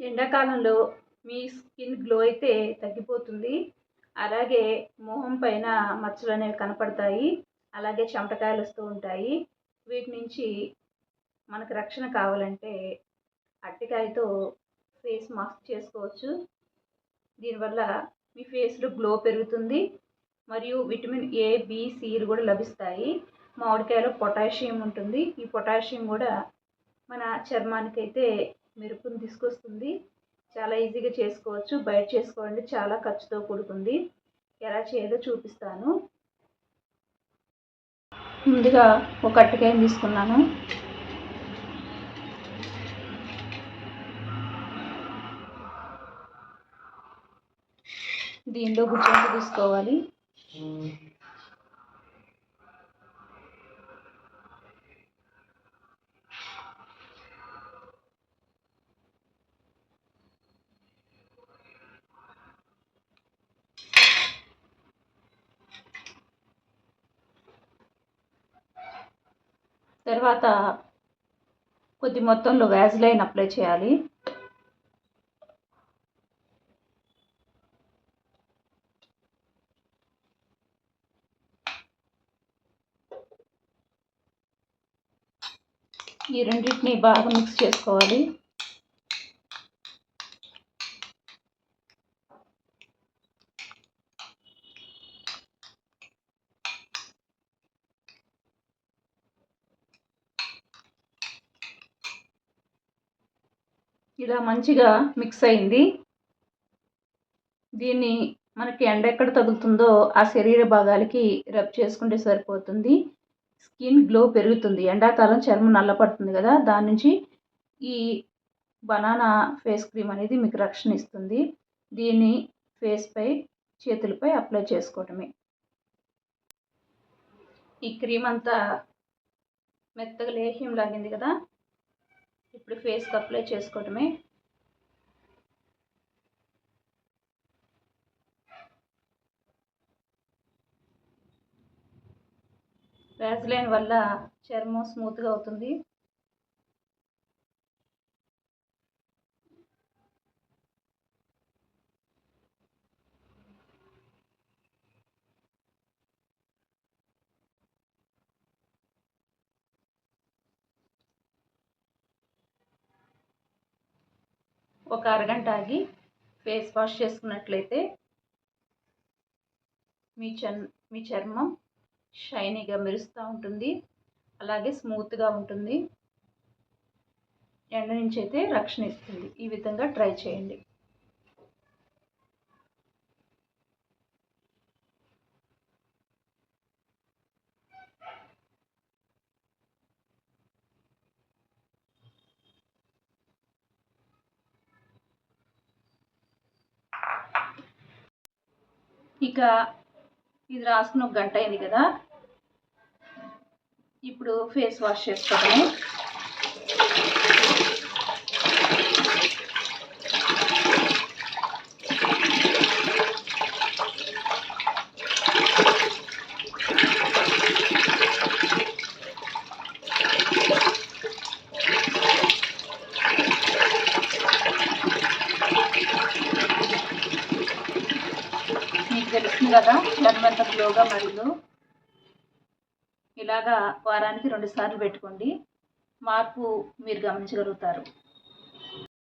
ఎండాకాలంలో మీ skin glow అయితే తగ్గిపోతుంది. అలాగే మొహం పైన మచ్చలు అనేవి కనపడతాయి. అలాగే చెమటకాయలు వస్తూ ఉంటాయి. వీటి నుంచి మనకు రక్షణ కావాలంటే అరటికాయతో ఫేస్ మాస్క్ చేసుకోవచ్చు. దీనివల్ల మీ ఫేస్లో గ్లో పెరుగుతుంది. మరియు విటమిన్ ఏ బి కూడా లభిస్తాయి. మామిడికాయలో పొటాషియం ఉంటుంది. ఈ పొటాషియం కూడా మన చర్మానికి అయితే మెరుపుని తీసుకొస్తుంది. చాలా ఈజీగా చేసుకోవచ్చు. బయట చేసుకోవాలంటే చాలా ఖర్చుతో కూడుకుంది. ఎలా చేయాలో చూపిస్తాను. ముందుగా ఒక అట్టకాయని తీసుకున్నాను. దీనిలో గుచ్చాక తీసుకోవాలి. తర్వాత కొద్ది మొత్తంలో వ్యాజ్లైన్ అప్లై చేయాలి. ఈ రెండింటిని బాగా మిక్స్ చేసుకోవాలి. ఇలా మంచిగా మిక్స్ అయింది. దీన్ని మనకి ఎండ ఎక్కడ తగులుతుందో ఆ శరీర భాగాలకి రబ్ చేసుకుంటే సరిపోతుంది. స్కిన్ గ్లో పెరుగుతుంది. ఎండాకాలం చర్మం నల్లపడుతుంది కదా దాని నుంచి ఈ బనానా ఫేస్ క్రీమ్ అనేది మీకు రక్షణ ఇస్తుంది. దీన్ని ఫేస్పై చేతులపై అప్లై చేసుకోవటమే. ఈ క్రీమ్ అంతా మెత్తగా లేహ్యం లాగింది కదా ఇప్పుడు ఫేస్కి అప్లై చేసుకోవటమే. వ్యాజ్లైన్ వల్ల చర్మం స్మూత్గా అవుతుంది. ఒక అరగంట ఆగి ఫేస్ వాష్ చేసుకున్నట్లయితే మీ చర్ మీ చర్మం షైనీగా మెరుస్తూ ఉంటుంది. అలాగే స్మూత్గా ఉంటుంది. ఎండ నుంచి అయితే రక్షణ ఇస్తుంది. ఈ విధంగా ట్రై చేయండి. ఇక ఇది రాసుకుని ఒక గంట అయింది కదా. ఇప్పుడు ఫేస్ వాష్ చేసుకోవడమే. మీకు కదా చర్మం ఎంత మరియు ఇలాగా వారానికి రెండు సార్లు పెట్టుకోండి. మార్పు మీరు గమనించగలుగుతారు.